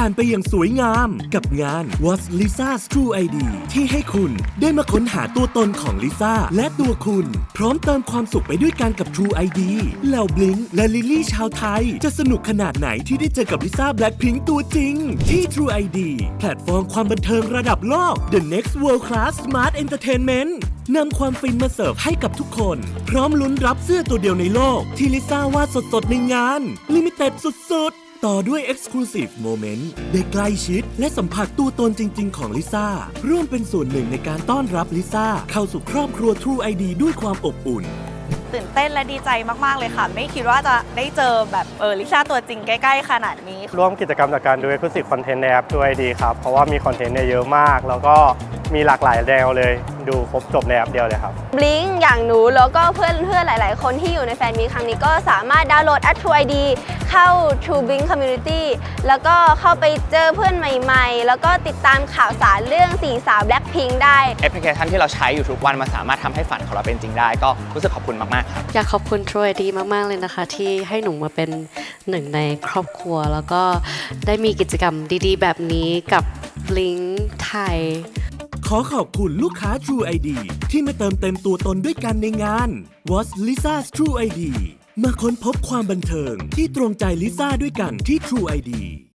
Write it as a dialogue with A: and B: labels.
A: ผ่านไปอย่างสวยงามกับงาน What's Lisa's True ID ที่ให้คุณได้มาค้นหาตัวตนของลิซ่าและตัวคุณ พร้อมเติมความสุขไปด้วยกันกับ True ID เหล่าบลิงและลิลลี่ชาวไทย จะสนุกขนาดไหนที่ได้เจอกับลิซ่าแบล็คพิงตัวจริง ที่ True ID แพลตฟอร์มความบันเทิงระดับโลก The Next World Class Smart Entertainment นำความฟินมาเสิร์ฟให้กับทุกคน พร้อมลุ้นรับเสื้อตัวเดียวในโลก ที่ลิซ่าวาดสดๆในงาน ลิมิเต็ดสุดๆ ต่อด้วย Exclusive Moment ได้ใกล้ชิด และสัมผัสตัวตนจริง ๆ ของลิซ่า ร่วมเป็นส่วนหนึ่งในการต้อนรับลิซ่า เข้าสู่ครอบครัว True ID ด้วยความอบอุ่น
B: ตื่นเต้นและดีใจมาก ๆ เลยค่ะ ไม่คิดว่าจะได้เจอแบบเออลิซ่าตัวจริงใกล้ ๆ ขนาดนี้
C: ร่วมกิจกรรมจากการดู Exclusive Content ในแอปด้วยดีครับ เพราะว่ามีคอนเทนต์เนี่ยเยอะมาก แล้วก็ มีหลากหลายแนวเลย ดูครบจบในแอปเดียวเลยครับ
D: บลิงอย่างหนูแล้วก็เพื่อนเพื่อนๆหลาย ๆ คนที่อยู่ในแฟนมีตครั้งนี้ก็สามารถดาวน์โหลดแอป True ID เข้า True Blink Community แล้วก็เข้าไปเจอเพื่อนใหม่ ๆ แล้วก็ติดตามข่าวสารเรื่องสี่สาว Blackpink ได้
E: แอปพลิเคชันที่เราใช้อยู่ทุกวันมันสามารถทำให้ฝันของเราเป็นจริงได้ ก็รู้สึกขอบคุณมากๆครับ
F: อยากขอบคุณ True ID มาก ๆ เลยนะคะ ที่ให้หนูมาเป็นหนึ่งในครอบครัว แล้วก็ได้มีกิจกรรมดี ๆ แบบนี้กับ Blink ไทย
A: ขอขอบคุณลูกค้า True ID ที่มาเติมเต็มตัวตนด้วยกันในงาน What's Lisa's True ID มาค้นพบความบันเทิงที่ตรงใจลิซ่าด้วยกันที่ True ID